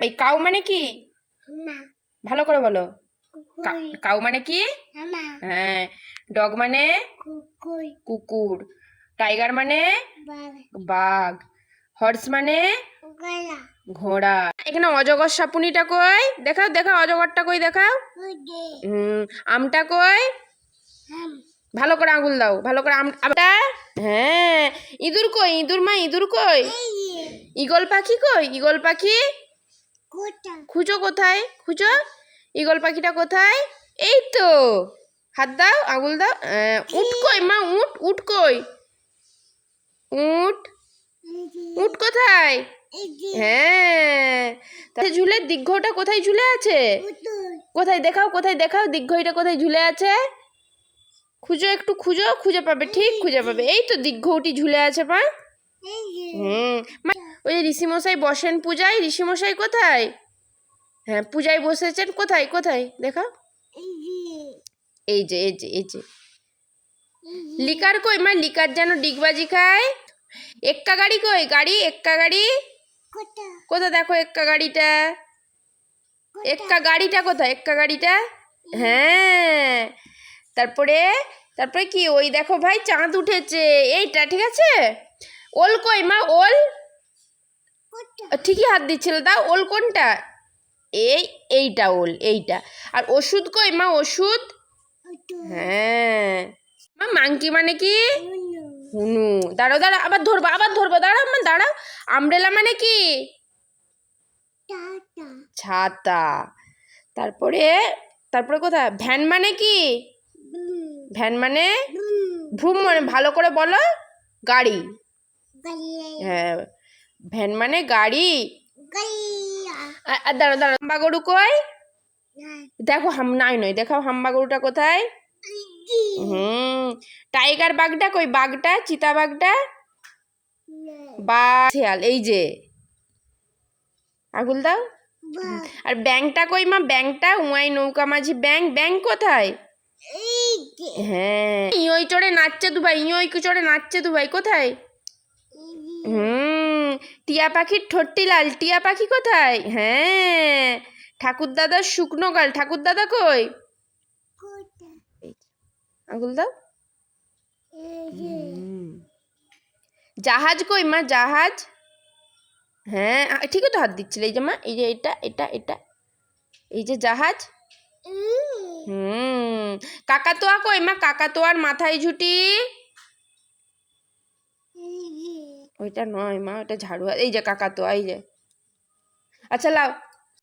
এই কাউ মানে কি? ভালো করে বলো। কাউ মানে কি? হ্যাঁ ডগ মানে? কুকুর। কুকুর। টাইগার মানে? বাঘ। হর্স মানে? ঘোড়া। এখানে অজগর সাপুনিটা কই? দেখাও দেখাও অজগরটা কই দেখাও? হুম আমটা কই? ভালো করে আঙুল দাও ভালো করে আম আমটা হ্যাঁ। ইঁদুর কই? ইঁদুর মা ইঁদুর কই? এই ঈগল পাখি কই? ঈগল পাখি? খুঁজো কোথায়? খুঁজো। ঈগল পাখিটা কোথায়? এই তো। হাত দাও আঙুল দাও। উট কই মা উট উট কই? উট উট কোথায়? হ্যাঁ। তাহলে ঝুলের দিগ্ঘটা কোথায় ঝুলে আছে? কোথায় দেখাও কোথায় দেখাও দিগ্ঘইটা কোথায় ঝুলে আছে? খুঁজো একটু খুঁজো খুঁজে পাবে ঠিক খুঁজে পাবে। এই তো দিগ্ঘটি ঝুলে আছে মা। হুম। ওই যে ঋষিমশাই বসেন পূজায়, ঋষিমশাই কোথায়? হ্যাঁ পূজায় বসেছেন কোথায়? কোথায়? দেখা এই যে এই যে এই যে। লিকার কই? মা, লিকার যেন ডিগবাজি খায়। এক্কা গাড়ি কই? গাড়ি? এক্কা গাড়ি? কোথায় দেখো এক্কা গাড়িটা। এক্কা গাড়িটা কোথায়? এক্কা গাড়িটা? হ্যাঁ। তারপরে তারপরে কি? ওই দেখো ভাই, চাঁদ উঠেছে। এইটা, ঠিক আছে? ওল কই মা? ওল? ঠিকই হাত দিচ্ছিল। তা ওল কোনটা? এই এইটা ওল এইটা। আর ওষুধ কই মা ওষুধ? হ্যাঁ। মা মাংকি মানে কি? হুনু। দাঁড়াও দাঁড়া আবার ধরবো আবার ধরবো। দাঁড়াও মা দাঁড়াও। আমব্রেলা মানে কি? ছাতা। তারপরে তারপরে কোথায়? ভ্যান মানে কি? ভ্যান মানে? ভ্রুম মানে ভালো করে বলো। গাড়ি। হ্যাঁ। ভ্যান মানে গাড়ি? আর- দাঁড়াও দাঁড়াও হাম্বা গরু কই দেখো হাম নাই নয় দেখাও হাম্বা গরুটা কোথায় হুম টাইগার বাঘটা কই? বাঘটা? চিতা বাঘটা? বাঘ শেয়াল এই যে। আগুল দাও। আর ব্যাংকটা কই মা? ব্যাংকটা? উমাই নৌকা মাঝি ব্যাংক ব্যাংক কোথায়? হ্যাঁ। ইঁয়ই চড়ে নাচছে দুবাই ইঁয়ই চড়ে নাচছে দুবাই কোথায়? হুম টিয়া পাখির ঠোঁটটি লাল। টিয়া পাখি কোথায়? হ্যাঁ ঠাকুর দাদার শুকনো গাল। ঠাকুর দাদা কই? আগুল দাও। জাহাজ কই মা? জাহাজ? হ্যাঁ ঠিকই তো হাত দিচ্ছিল। এই যে মা এই যে এটা এটা এটা। এই যে জাহাজ? হুম কাকাতোয়া কই মা? কাকাতোয়ার মাথায় ঝুটি। ওইটা নয় মা ওইটা ঝাড়ু। এই যে কাকাতুয়া এই যে। আচ্ছা লাও।